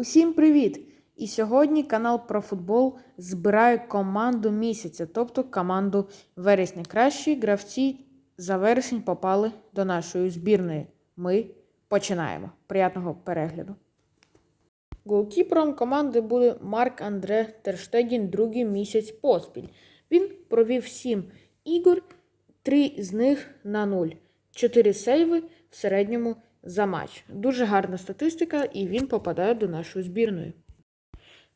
Усім привіт! І сьогодні канал про футбол збирає команду місяця, тобто команду вересня. Кращі гравці за вересень попали до нашої збірної. Ми починаємо. Приятного перегляду. Голкіпером команди буде Марк Андре Терштегін другий місяць поспіль. Він провів 7 ігор, 3 з них на 0. 4 сейви в середньому за матч. Дуже гарна статистика, і він попадає до нашої збірної.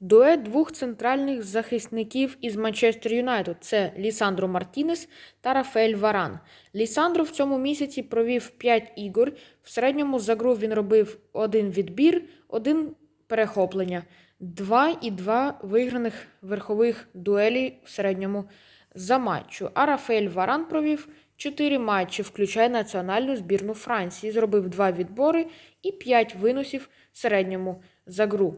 Дует двох центральних захисників із Манчестер Юнайтед це Лісандро Мартінес та Рафаель Варан. Лісандро в цьому місяці провів 5 ігор. В середньому за гру він робив один відбір, один перехоплення, два і два виграних верхових дуелі в середньому за матчу. А Рафаель Варан провів 4 матчі, включає національну збірну Франції. Зробив 2 відбори і 5 виносів в середньому за гру.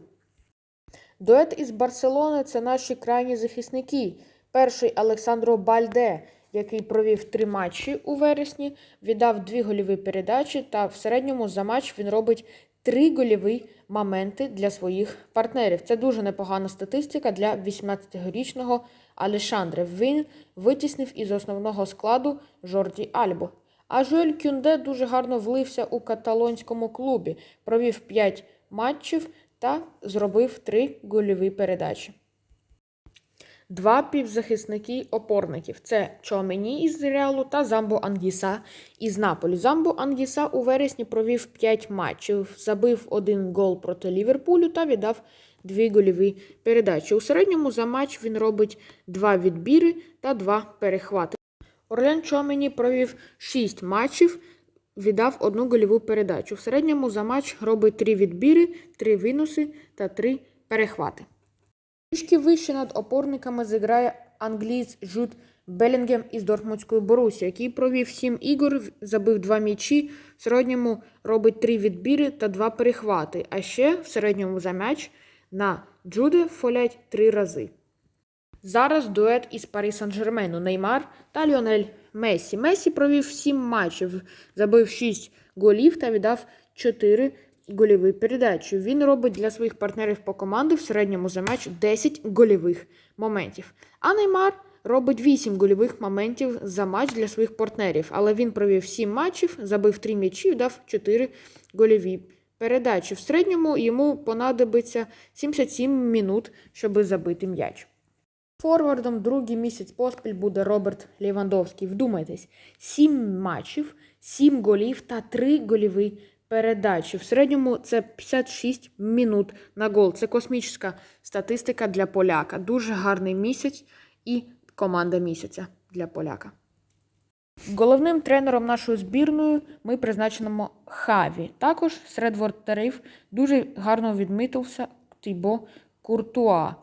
Дует із Барселони це наші крайні захисники. Перший Олександро Бальде, який провів три матчі у вересні, віддав дві гольові передачі, та в середньому за матч він робить три гольові моменти для своїх партнерів. Це дуже непогана статистика для 18-річного Алешандре. Він витіснив із основного складу Жорді Альбо. А Жуель Кюнде дуже гарно влився у каталонському клубі, провів 5 матчів та зробив три гольові передачі. Два півзахисники опорників це Чомені із Реалу та Замбо Ангіса із Наполі. Замбо Ангіса у вересні провів 5 матчів, забив один гол проти Ліверпулю та віддав дві гольові передачі. У середньому за матч він робить два відбіри та два перехвати. Орлен Чомені провів 6 матчів, віддав одну гольову передачу. В середньому за матч робить 3 відбіри, 3 винуси та 3 перехвати. Трішки вище над опорниками зіграє англієць Жуд Белінгем із Дортмундської Борусі, який провів 7 ігор, забив 2 м'ячі, в середньому робить 3 відбіри та 2 перехвати. А ще в середньому за м'яч на Джуде фолять 3 рази. Зараз дует із Парі Сан-Жермену Неймар та Ліонель Месі. Месі провів 7 матчів, забив 6 голів та віддав 4 гольові передачі. Він робить для своїх партнерів по команді в середньому за матч 10 гольових моментів. А Неймар робить 8 гольових моментів за матч для своїх партнерів. Але він провів 7 матчів, забив 3 м'ячі і дав 4 гольові передачі. В середньому йому понадобиться 77 минут, щоб забити м'яч. Форвардом другий місяць поспіль буде Роберт Лівандовський. Вдумайтесь, 7 матчів, 7 голів та 3 гольові передачі. В середньому це 56 минут на гол. Це космічна статистика для поляка. Дуже гарний місяць і команда місяця для поляка. Головним тренером нашої збірної ми призначимо Хаві. Також серед воротарів дуже гарно відмітився Тібо Куртуа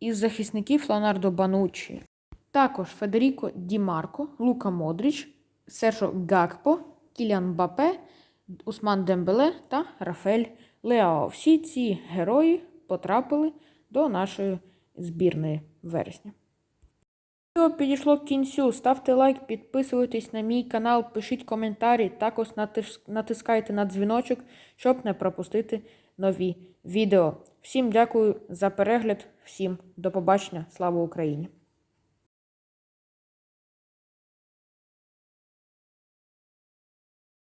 із захисників Леонардо Бануччі. Також Федеріко Ді Марко, Лука Модріч, Сершо Гакпо, Кіліан Бапе, Усман Дембеле та Рафель Леао. Всі ці герої потрапили до нашої збірної вересня. Відео підійшло к кінцю. Ставте лайк, підписуйтесь на мій канал, пишіть коментарі, також натискайте на дзвіночок, щоб не пропустити нові відео. Всім дякую за перегляд, всім до побачення. Слава Україні!